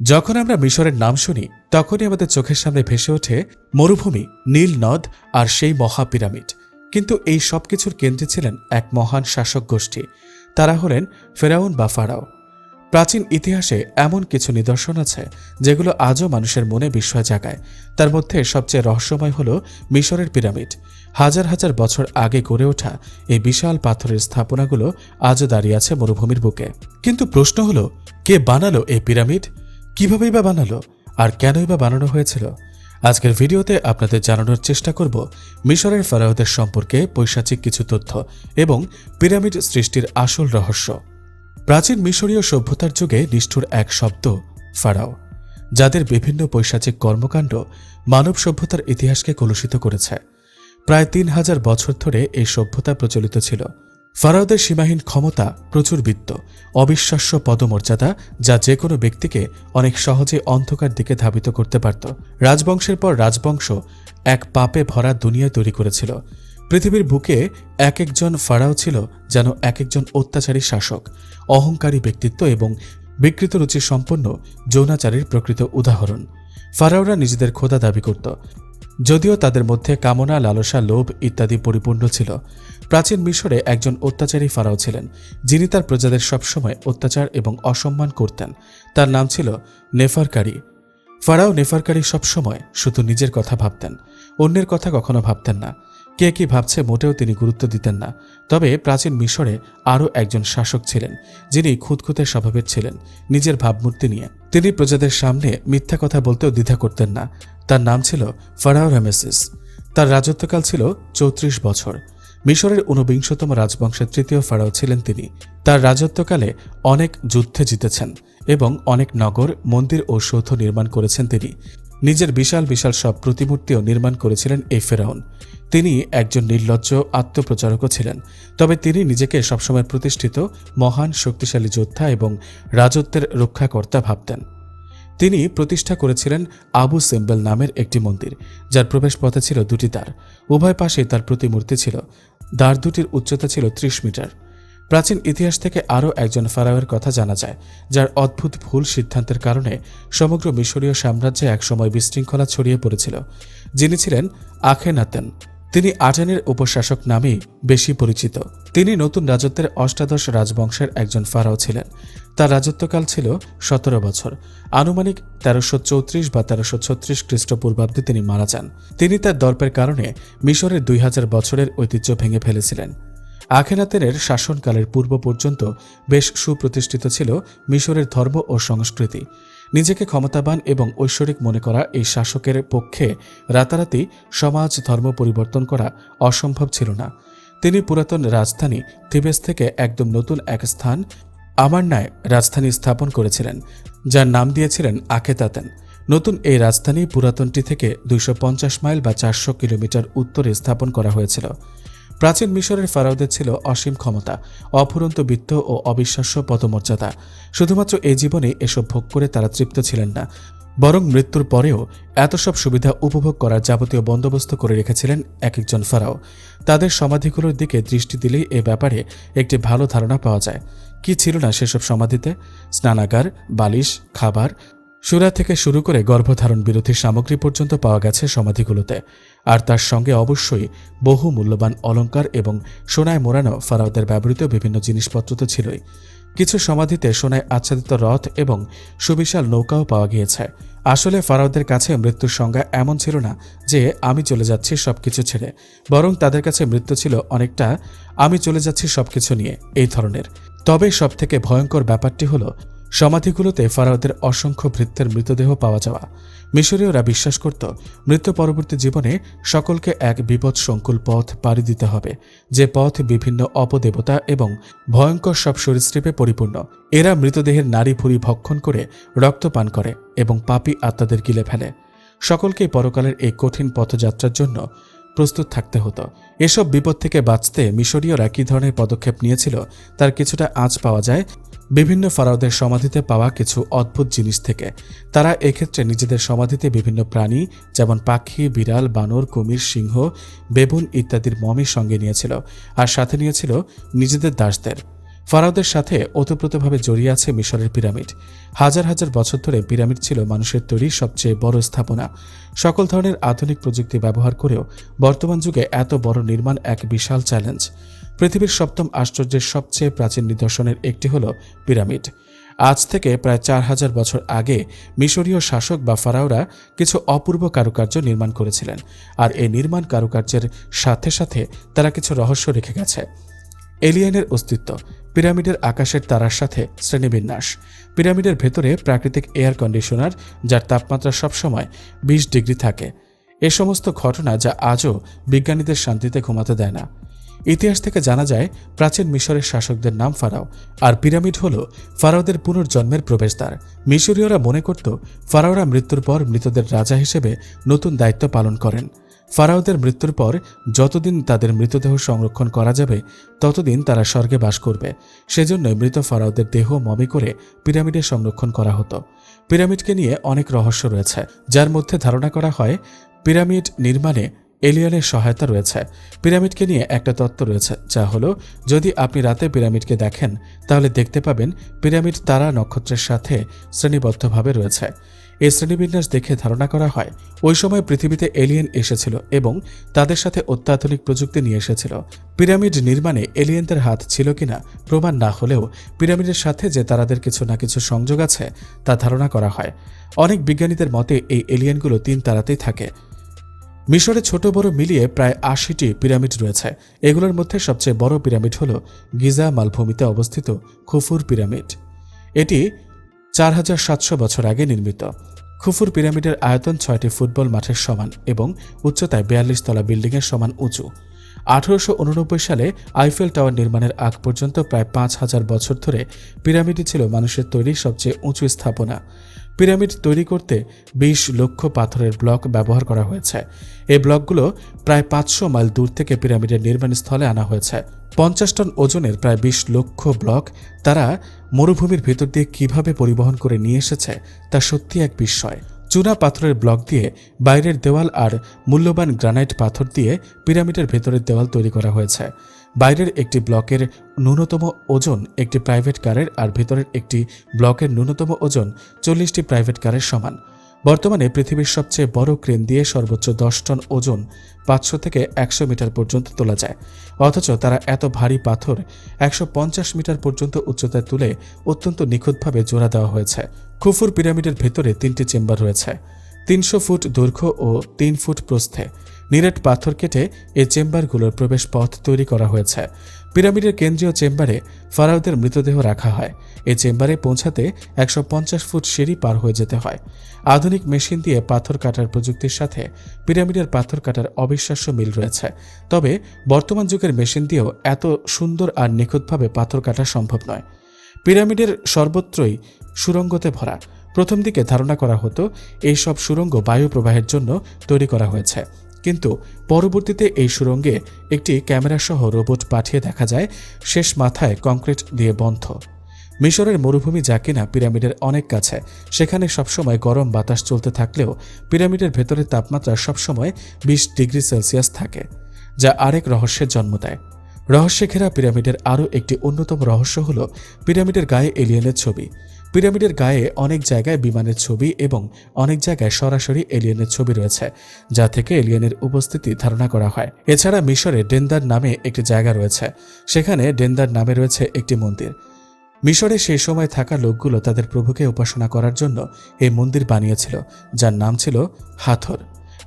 যখন আমরা মিশরের নাম শুনি, তখনই আমাদের চোখের সামনে ভেসে ওঠে মরুভূমি, নীল নদ আর সেই মহা পিরামিড কিন্তু এই সব কিছুর কেন্দ্রে ছিলেন এক মহান শাসক গোষ্ঠী। তারা হলেন ফেরাউন বা ফারাও। প্রাচীন ইতিহাসে এমন কিছু নিদর্শন আছে, যেগুলো আজও মানুষের মনে বিস্ময় জাগায়। তার মধ্যে সবচেয়ে রহস্যময় হল মিশরের পিরামিড। হাজার হাজার বছর আগে গড়ে ওঠা এই বিশাল পাথরের স্থাপনাগুলো আজও দাঁড়িয়ে আছে মরুভূমির বুকে। কিন্তু প্রশ্ন হলো, কে বানালো এই পিরামিড? কিভাবেই বা বানালো আর কেনই বা বানানো হয়েছিল, আজকের ভিডিওতে আপনাদের জানানোর চেষ্টা করব মিশরের ফারাওদের সম্পর্কে পৈশাচিক কিছু তথ্য এবং পিরামিড সৃষ্টির আসল রহস্য। প্রাচীন মিশরীয় সভ্যতার যুগে নিষ্ঠুর এক শব্দ, ফারাও, যাদের বিভিন্ন পৈশাচিক কর্মকাণ্ড মানব সভ্যতার ইতিহাসকে কলুষিত করেছে। প্রায় তিন হাজার বছর ধরে এই সভ্যতা প্রচলিত ছিল। ফারাওদের সীমাহীন ক্ষমতা প্রচুর বিত্ত, অবিশ্বাস্য পদমর্যাদা যা যে কোনো ব্যক্তিকে অনেক সহজে অন্ধকার দিকে ধাবিত করতে পারত। রাজবংশের পর রাজবংশ এক পাপে ভরা দুনিয়া তৈরি করেছিল। পৃথিবীর বুকে এক একজন ফারাও ছিল যেন এক একজন অত্যাচারী শাসক, অহংকারী ব্যক্তিত্ব এবং বিকৃত রুচি সম্পন্ন যৌনাচারীর প্রকৃত উদাহরণ। ফারাওরা নিজেদের খোদা দাবি করত যদিও তাদের মধ্যে কামনা, লালসা, লোভ ইত্যাদি পরিপূর্ণ ছিল। প্রাচীন মিশরে একজন অত্যাচারী ফারাও ছিলেন, যিনি তার প্রজাদের সবসময় অত্যাচার এবং অসম্মান করতেন। তার নাম ছিল নেফারকারী। ফারাও নেফারকারী সবসময় শুধু নিজের কথা ভাবতেন, অন্যের কথা কখনো ভাবতেন না। কে কি ভাবছে মোটেও তিনি গুরুত্ব দিতেন না। তবে প্রাচীন মিশরে আরও একজন শাসক ছিলেন, যিনি খুঁতখুঁতে স্বভাবের ছিলেন, নিজের ভাবমূর্তি নিয়ে। তিনি প্রজাদের সামনে মিথ্যা কথা বলতেও দ্বিধা করতেন না। তার নাম ছিল ফারাও রামেসিস। তার রাজত্বকাল ছিল চৌত্রিশ বছর। মিশরের ঊনবিংশতম রাজবংশের তৃতীয় ফারাও ছিলেন তিনি। তার রাজত্বকালে অনেক যুদ্ধে জিতেছেন এবং অনেক নগর, মন্দির ও সৌধ নির্মাণ করেছেন তিনি। নিজের বিশাল বিশাল সব প্রতিমূর্তিও নির্মাণ করেছিলেন এই ফেরাউন। তিনি একজন নির্লজ্জ আত্মপ্রচারকও ছিলেন, তবে তিনি নিজেকে সবসময় প্রতিষ্ঠিত, মহান, শক্তিশালী যোদ্ধা এবং রাজত্বের রক্ষাকর্তা ভাবতেন। তিনি প্রতিষ্ঠা করেছিলেন আবু সিম্বল নামের একটি মন্দির, যার প্রবেশপথে ছিল দুটি দ্বার। উভয় পাশে তার প্রতিমূর্তি ছিল। দ্বার দুটির উচ্চতা ছিল ত্রিশ মিটার। প্রাচীন ইতিহাস থেকে আরও একজন ফারাওয়ের কথা জানা যায়, যার অদ্ভুত ভুল সিদ্ধান্তের কারণে সমগ্র মিশরীয় সাম্রাজ্যে একসময় বিশৃঙ্খলা ছড়িয়ে পড়েছিল, যিনি ছিলেন আখেনাতেন। তিনি আটানের উপশাসক নামেই বেশি পরিচিত। তিনি নতুন রাজত্বের অষ্টাদশ রাজবংশের একজন ফারাও ছিলেন। তার রাজত্বকাল ছিল সতেরো বছর। আনুমানিক তেরোশো চৌত্রিশ বা তেরোশো ছত্রিশ খ্রিস্টপূর্বাব্দে তিনি মারা যান। তিনি তার দর্পের কারণে মিশরের দুই হাজার বছরের ঐতিহ্য ভেঙে ফেলেছিলেন। আখেনাতেনের শাসনকালের পূর্ব পর্যন্ত বেশ সুপ্রতিষ্ঠিত ছিল মিশরের ধর্ম ও সংস্কৃতি। নিজেকে ক্ষমতাবান এবং ঐশ্বরিক মনে করা এই শাসকের পক্ষে রাতারাতি সমাজ ধর্ম পরিবর্তন করা অসম্ভব ছিল না। তিনি পুরাতন রাজধানী থিবেস থেকে একদম নতুন এক স্থান আমারনায় রাজধানী স্থাপন করেছিলেন, যার নাম দিয়েছিলেন আখেতাতেন। নতুন এই রাজধানী পুরাতনটি থেকে দুইশো পঞ্চাশ মাইল বা চারশো কিলোমিটার উত্তরে স্থাপন করা হয়েছিল। প্রাচীন মিশরের ফারাওদের ছিল অসীম ক্ষমতা, অফুরন্ত বিত্ত ও অবিশ্বাস্য পদমর্যাদা। শুধুমাত্র এই জীবনে এসব ভোগ করে তারা তৃপ্ত ছিলেন না। বরং মৃত্যুর পরেও এত সব সুবিধা উপভোগ করার যাবতীয় বন্দোবস্ত করে রেখেছিলেন এক একজন ফারাও। তাদের সমাধিগুলোর দিকে দৃষ্টি দিলেই এ ব্যাপারে একটি ভালো ধারণা পাওয়া যায়। কি ছিল না সেসব সমাধিতে? স্নানাগার, বালিশ, খাবার সুরা থেকে শুরু করে গর্ভধারণ বিরোধী সামগ্রী পর্যন্ত পাওয়া গেছে সমাধিগুলোতে। আর তার সঙ্গে অবশ্যই বহু মূল্যবান অলঙ্কার এবং সোনায় মোড়ানো ফারাওদের ব্যবহৃত বিভিন্ন জিনিসপত্র তো ছিলই। কিছু সমাধিতে সোনায় আচ্ছাদিত রথ এবং সুবিশাল নৌকাও পাওয়া গিয়েছে। আসলে ফারাওদের কাছে মৃত্যুর সংজ্ঞা এমন ছিল না যে, আমি চলে যাচ্ছি সবকিছু ছেড়ে। বরং তাদের কাছে মৃত্যু ছিল অনেকটা, আমি চলে যাচ্ছি সবকিছু নিয়ে। এই ধরনের। তবে সবথেকে ভয়ঙ্কর ব্যাপারটি হলো সমাধিগুলোতে ফারাওদের অসংখ্য ভৃত্যের মৃতদেহ পাওয়া যাওয়া। মিশরীয়রা বিশ্বাস করত, মৃত্যু পরবর্তী জীবনে সকলকে এক বিপদ সংকুল পথ পাড়ি দিতে হবে, যে পথ বিভিন্ন অপদেবতা এবং ভয়ঙ্কর সব সরীসৃপে পরিপূর্ণ। এরা মৃতদেহের নারী ভুরি ভক্ষণ করে রক্তপান করে এবং পাপী আত্মাদের গিলে ফেলে। সকলকেই পরকালের এই কঠিন পথযাত্রার জন্য প্রস্তুত থাকতে হতো। এসব বিপদ থেকে বাঁচতে মিশরীয়রা কী ধরনের পদক্ষেপ নিয়েছিল, তার কিছুটা আঁচ পাওয়া যায় বিভিন্ন ফারাওদের সমাধিতে পাওয়া কিছু অদ্ভুত জিনিস থেকে। তারা এক্ষেত্রে নিজেদের সমাধিতে বিভিন্ন প্রাণী, যেমন পাখি, বিড়াল, বানর, কুমির, সিংহ, বেবুন ইত্যাদির মমির সঙ্গে নিয়েছিল, আর সাথে নিয়েছিল নিজেদের দাসদের। ফারাওদের সাথে ওতপ্রোতভাবে জড়িয়ে আছে মিশরের পিরামিড। হাজার হাজার বছর ধরে পিরামিড ছিল মানুষের তৈরি সবচেয়ে বড় স্থাপনা। সকল ধরনের আধুনিক প্রযুক্তি ব্যবহার করেও বর্তমান যুগে এত বড় নির্মাণ এক বিশাল চ্যালেঞ্জ। পৃথিবীর সপ্তম আশ্চর্যের সবচেয়ে প্রাচীন নিদর্শনের একটি হল পিরামিড। আজ থেকে প্রায় চার হাজার বছর আগে মিশরীয় শাসক বা ফারাওরা কিছু অপূর্ব কারুকার্য নির্মাণ করেছিলেন, আর এই নির্মাণ কারুকার্যের সাথে সাথে তারা কিছু রহস্য রেখে গেছে। এলিয়েনের অস্তিত্ব পিরামিডের আকাশের তারার সাথে শ্রেণীবিন্যাস। পিরামিডের ভেতরে প্রাকৃতিক এয়ার কন্ডিশনার, যার তাপমাত্রা সবসময় বিশ ডিগ্রি থাকে। এ সমস্ত ঘটনা যা আজও বিজ্ঞানীদের শান্তিতে ঘুমাতে দেয় না। ইতিহাস থেকে জানা যায়, প্রাচীন মিশরের শাসকদের নাম ফারাও, আর পিরামিড হল ফারাওদের পুনর্জন্মের প্রবেশদ্বার। মিশরীয়রা মনে করত, ফারাওরা মৃত্যুর পর মৃতদের রাজা হিসেবে নতুন দায়িত্ব পালন করেন। ফারাওদের মৃত্যুর পর যতদিন তাদের মৃতদেহ সংরক্ষণ করা যাবে, ততদিন তারা স্বর্গে বাস করবে। সেজন্যই মৃত ফারাওদের দেহ মমি করে পিরামিডে সংরক্ষণ করা হতো। পিরামিডকে নিয়ে অনেক রহস্য রয়েছে। যার মধ্যে ধারণা করা হয়, পিরামিড নির্মাণে এলিয়নের সহায়তা রয়েছে। পিরামিডকে নিয়ে একটা তত্ত্ব রয়েছে, যা হলো, যদি আপনি রাতে পিরামিডকে দেখেন, তাহলে দেখতে পাবেন পিরামিড তারা নক্ষত্রের সাথে শ্রেণীবদ্ধভাবে রয়েছে। এই শ্রেণীবিন্যাস দেখে ধারণা করা হয়, ওই সময় পৃথিবীতে এলিয়েন এসেছিল এবং তাদের সাথে অত্যাধুনিক প্রযুক্তি নিয়ে এসেছিল। পিরামিড নির্মাণে এলিয়েনদের হাত ছিল কিনা প্রমাণ না হলেও পিরামিডের সাথে যে তারাদের কিছু না কিছু সংযোগ আছে তা ধারণা করা হয়। অনেক বিজ্ঞানীদের মতে এই এলিয়েনগুলো তিন তারাতেই থাকে। মিশরে ছোট বড় মিলিয়ে প্রায় আশিটি পিরামিড রয়েছে। এগুলোর মধ্যে সবচেয়ে বড় পিরামিড হল গিজা মালভূমিতে অবস্থিত খুফুর পিরামিড। এটি চার হাজার সাতশো বছর আগে নির্মিত। খুফুর পিরামিডের আয়তন ছয়টি ফুটবল মাঠের সমান এবং উচ্চতায় বিয়াল্লিশ তলা বিল্ডিংয়ের সমান উঁচু। আঠারোশো উননব্বই সালে আইফেল টাওয়ার নির্মাণের আগ পর্যন্ত প্রায় পাঁচ হাজার বছর ধরে পিরামিডই ছিল মানুষের তৈরি সবচেয়ে উঁচু স্থাপনা। পিরামিড তৈরি করতে বিশ লক্ষ পাথরের ব্লক ব্যবহার করা হয়েছে। এই ব্লকগুলো প্রায় পাঁচশো মাইল দূর থেকে পিরামিডের নির্মাণ স্থলে আনা হয়েছে। পঞ্চাশ টন ওজনের প্রায় বিশ লক্ষ ব্লক তারা মরুভূমির ভেতর দিয়ে কীভাবে পরিবহন করে নিয়ে এসেছে তা সত্যি এক বিস্ময়। চূনা পাথরের ব্লক দিয়ে বাইরের দেওয়াল আর মূল্যবান গ্রানাইট পাথর দিয়ে পিরামিডের ভেতরের দেওয়াল তৈরি করা হয়েছে। বাইরের একটি ব্লকের ন্যূনতম ওজন একটি প্রাইভেট কারের আর ভেতরের একটি ব্লকের ন্যূনতম ওজন চল্লিশটি প্রাইভেট কারের সমান। বর্তমানে পৃথিবীর সবচেয়ে বড় ক্রেন দিয়ে সর্বোচ্চ দশ টন ওজন পাঁচশো থেকে একশো মিটার পর্যন্ত তোলা যায়। অথচ তারা এত ভারী পাথর একশো পঞ্চাশ মিটার পর্যন্ত উচ্চতায় তুলে অত্যন্ত নিখুঁতভাবে জোড়া দেওয়া হয়েছে। খুফুর পিরামিডের ভেতরে তিনটি চেম্বার রয়েছে। তিনশো ফুট দৈর্ঘ্য ও তিন ফুট প্রস্থে। নিরেট পাথর কেটে এই চেম্বারগুলোর প্রবেশ পথ তৈরি করা হয়েছে। পিরামিডের কেন্দ্রীয় চেম্বারে ফারাওদের মৃতদেহ রাখা হয়। এই চেম্বারে পৌঁছাতে একশো পঞ্চাশ ফুট সিঁড়ি পার হয়ে যেতে হয়। আধুনিক মেশিন দিয়ে পাথর কাটার প্রযুক্তির সাথে পিরামিডের পাথর কাটার অবিশ্বাস্য মিল রয়েছে। তবে বর্তমান যুগের মেশিন দিয়েও এত সুন্দর আর নিখুঁতভাবে পাথর কাটা সম্ভব নয়। পিরামিডের সর্বত্রই সুরঙ্গতে ভরা। প্রথম দিকে ধারণা করা হতো এই সব সুরঙ্গ বায়ু প্রবাহের জন্য তৈরি করা হয়েছে। কিন্তু পরবর্তীতে এই সুরঙ্গে একটি ক্যামেরাসহ রোবট পাঠিয়ে দেখা যায়, শেষ মাথায় কংক্রিট দিয়ে বন্ধ। মিশরের মরুভূমি যা কিনা পিরামিডের অনেক কাছে, সেখানে সবসময় গরম বাতাস চলতে থাকলেও পিরামিডের ভেতরের তাপমাত্রা সবসময় বিশ ডিগ্রি সেলসিয়াস থাকে, যা আরেক রহস্যের জন্ম দেয়। রহস্যে ঘেরা পিরামিডের আরও একটি অন্যতম রহস্য হল পিরামিডের গায়ে এলিয়েনের ছবি। পিরামিডের গায়ে অনেক জায়গায় বিমানের ছবি এবং অনেক জায়গায় সরাসরি এলিয়েনের ছবি রয়েছে, যা থেকে এলিয়েনের উপস্থিতি ধারণা করা হয়। এছাড়া মিশরে ডেন্দার নামে একটি জায়গা রয়েছে, সেখানে ডেন্দার নামে রয়েছে একটি মন্দির। মিশরে সেই সময় থাকা লোকগুলো তাদের প্রভুকে উপাসনা করার জন্য এই মন্দির বানিয়েছিল, যার নাম ছিল হাথর।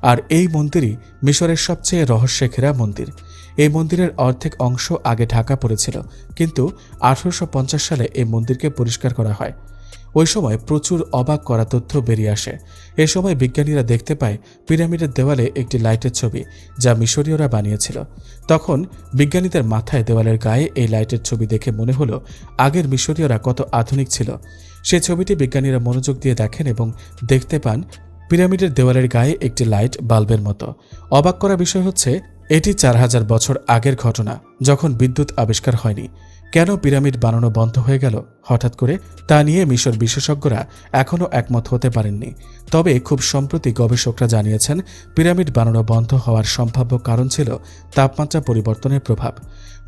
আর এই মন্দিরই মিশরের সবচেয়ে রহস্যে ঘেরা মন্দির। এই মন্দিরের অর্ধেক অংশ আগে ঢাকা পড়েছিল, কিন্তু আঠারোশো পঞ্চাশ সালে এই মন্দিরকে পরিষ্কার করা হয়। ওই সময় প্রচুর অবাক করা তথ্য বেরিয়ে আসে। এ সময় বিজ্ঞানীরা দেখতে পায়, পিরামিডের দেওয়ালে একটি লাইটের ছবি, যা মিশরীয়রা বানিয়েছিল। তখন বিজ্ঞানীদের মাথায় দেওয়ালের গায়ে এই লাইটের ছবি দেখে মনে হলো, আগের মিশরীয়রা কত আধুনিক ছিল। সে ছবিটি বিজ্ঞানীরা মনোযোগ দিয়ে দেখেন এবং দেখতে পান, পিরামিডের দেওয়ালের গায়ে একটি লাইট বাল্বের মতো। অবাক করা বিষয় হচ্ছে, এটি চার হাজার বছর আগের ঘটনা, যখন বিদ্যুৎ আবিষ্কার হয়নি। কেন পিরামিড বানানো বন্ধ হয়ে গেল? হঠাৎ করে তা নিয়ে মিশর বিশেষজ্ঞরা এখনও একমত হতে পারেননি। তবে খুব সম্প্রতি গবেষকরা জানিয়েছেন, পিরামিড বানানো বন্ধ হওয়ার সম্ভাব্য কারণ ছিল তাপমাত্রা পরিবর্তনের প্রভাব।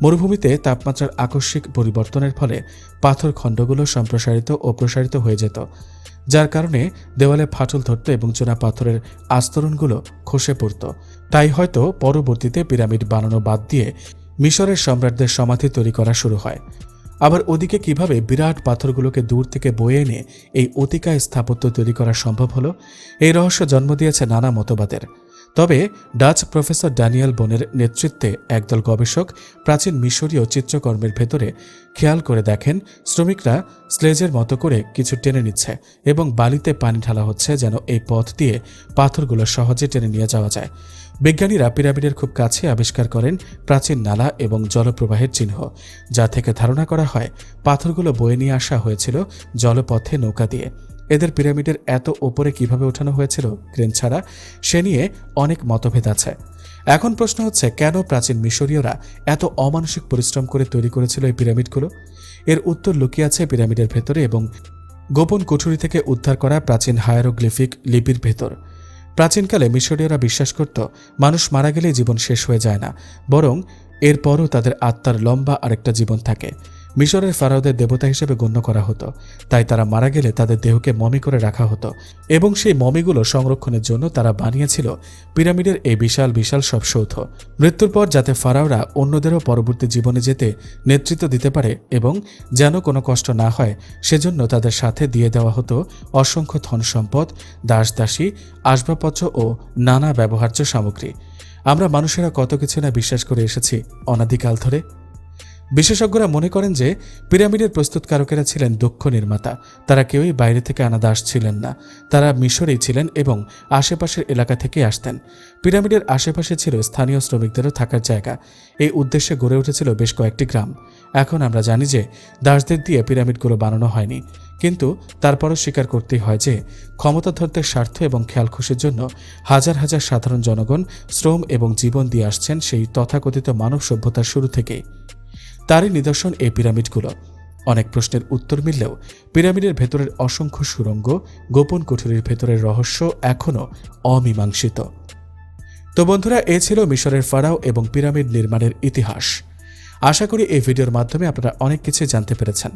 মরুভূমিতে তাপমাত্রার আকস্মিক পরিবর্তনের ফলে পাথর খণ্ডগুলো সম্প্রসারিত ও প্রসারিত হয়ে যেত, যার কারণে দেওয়ালে ফাটল ধরত এবং চোনা পাথরের আস্তরণগুলো খসে পড়ত। তাই হয়তো পরবর্তীতে পিরামিড বানানো বাদ দিয়ে মিশরের সম্রাটদের সমাধি তৈরি করা শুরু হয়। আবার ওদিকে কীভাবে বিরাট পাথরগুলোকে দূর থেকে বয়ে এনে এই অতিকায় স্থাপত্য তৈরি করা সম্ভব হলো, এই রহস্য জন্ম দিয়েছে নানা মতবাদের। তবে ডাচ প্রফেসর ড্যানিয়েল বোনের নেতৃত্বে একদল গবেষক প্রাচীন মিশরীয় চিত্রকর্মের ভেতরে খেয়াল করে দেখেন, শ্রমিকরা স্লেজের মতো করে কিছু টেনে নিচ্ছে এবং বালিতে পানি ঢালা হচ্ছে যেন এই পথ দিয়ে পাথরগুলো সহজে টেনে নিয়ে যাওয়া যায়। বিজ্ঞানীরা পিরামিডের খুব কাছে আবিষ্কার করেন প্রাচীন নালা এবং জলপ্রবাহের চিহ্ন, যা থেকে ধারণা করা হয় পাথরগুলো বয়ে নিয়ে আসা হয়েছিল জলপথে নৌকা দিয়ে। এদের পিরামিডের এত ওপরে কীভাবে ওঠানো হয়েছিল ক্রেন ছাড়া, সে নিয়ে অনেক মতভেদ আছে। এখন প্রশ্ন হচ্ছে, কেন প্রাচীন মিশরীয়রা এত অমানসিক পরিশ্রম করে তৈরি করেছিল এই পিরামিডগুলো? এর উত্তর লুকিয়ে আছে পিরামিডের ভেতরে এবং গোপন কুঠুরি থেকে উদ্ধার করা প্রাচীন হায়ারোগ্লিফিক লিপির ভেতর। প্রাচীনকালে মিশরীয়রা বিশ্বাস করত, মানুষ মারা গেলে জীবন শেষ হয়ে যায় না, বরং এরপরও তাদের আত্মার লম্বা আরেকটা জীবন থাকে। মিশরের ফারাওদের দেবতা হিসেবে গণ্য করা হতো। তাই তারা মারা গেলে তাদের দেহকে মমি করে রাখা হতো এবং সেই মমিগুলো সংরক্ষণের জন্য তারা বানিয়েছিল পিরামিডের এই বিশাল বিশাল সব সৌধ। মৃত্যুর পর যাতে ফারাওরা অন্যদেরও পরবর্তী জীবনে যেতে নেতৃত্ব দিতে পারে এবং যেন কোনো কষ্ট না হয়, সেজন্য তাদের সাথে দিয়ে দেওয়া হতো অসংখ্য ধন সম্পদ দাস দাসী আসবাবপত্র ও নানা ব্যবহার্য সামগ্রী। আমরা মানুষেরা কত কিছু না বিশ্বাস করে এসেছি অনাদিকাল ধরে। বিশেষজ্ঞরা মনে করেন যে পিরামিডের প্রস্তুতকারকেরা ছিলেন দক্ষ নির্মাতা। তারা কেউই বাইরে থেকে আনা দাস ছিলেন না। তারা মিশরেই ছিলেন এবং আশেপাশের এলাকা থেকে আসতেন। পিরামিডের আশেপাশে ছিল স্থানীয় শ্রমিকদেরও থাকার জায়গা। এই উদ্দেশ্যে গড়ে উঠেছিল বেশ কয়েকটি গ্রাম। এখন আমরা জানি যে দাসদের দিয়ে পিরামিডগুলো বানানো হয়নি। কিন্তু তারপরও স্বীকার করতেই হয় যে ক্ষমতাধরদের স্বার্থ এবং খেয়াল খুশির জন্য হাজার হাজার সাধারণ জনগণ শ্রম এবং জীবন দিয়ে আসছেন সেই তথাকথিত মানব সভ্যতার শুরু থেকেই। তারই নিদর্শন এই পিরামিডগুলো। অনেক প্রশ্নের উত্তর মিললেও পিরামিডের ভেতরের অসংখ্য সুরঙ্গ, গোপন কুঠুরির ভেতরের রহস্য এখনও অমীমাংসিত। তো বন্ধুরা, এ ছিল মিশরের ফারাও এবং পিরামিড নির্মাণের ইতিহাস। আশা করি এই ভিডিওর মাধ্যমে আপনারা অনেক কিছু জানতে পেরেছেন।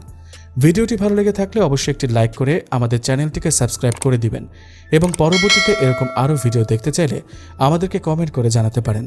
ভিডিওটি ভালো লেগে থাকলে অবশ্যই একটি লাইক করে আমাদের চ্যানেলটিকে সাবস্ক্রাইব করে দিবেন এবং পরবর্তীতে এরকম আরও ভিডিও দেখতে চাইলে আমাদেরকে কমেন্ট করে জানাতে পারেন।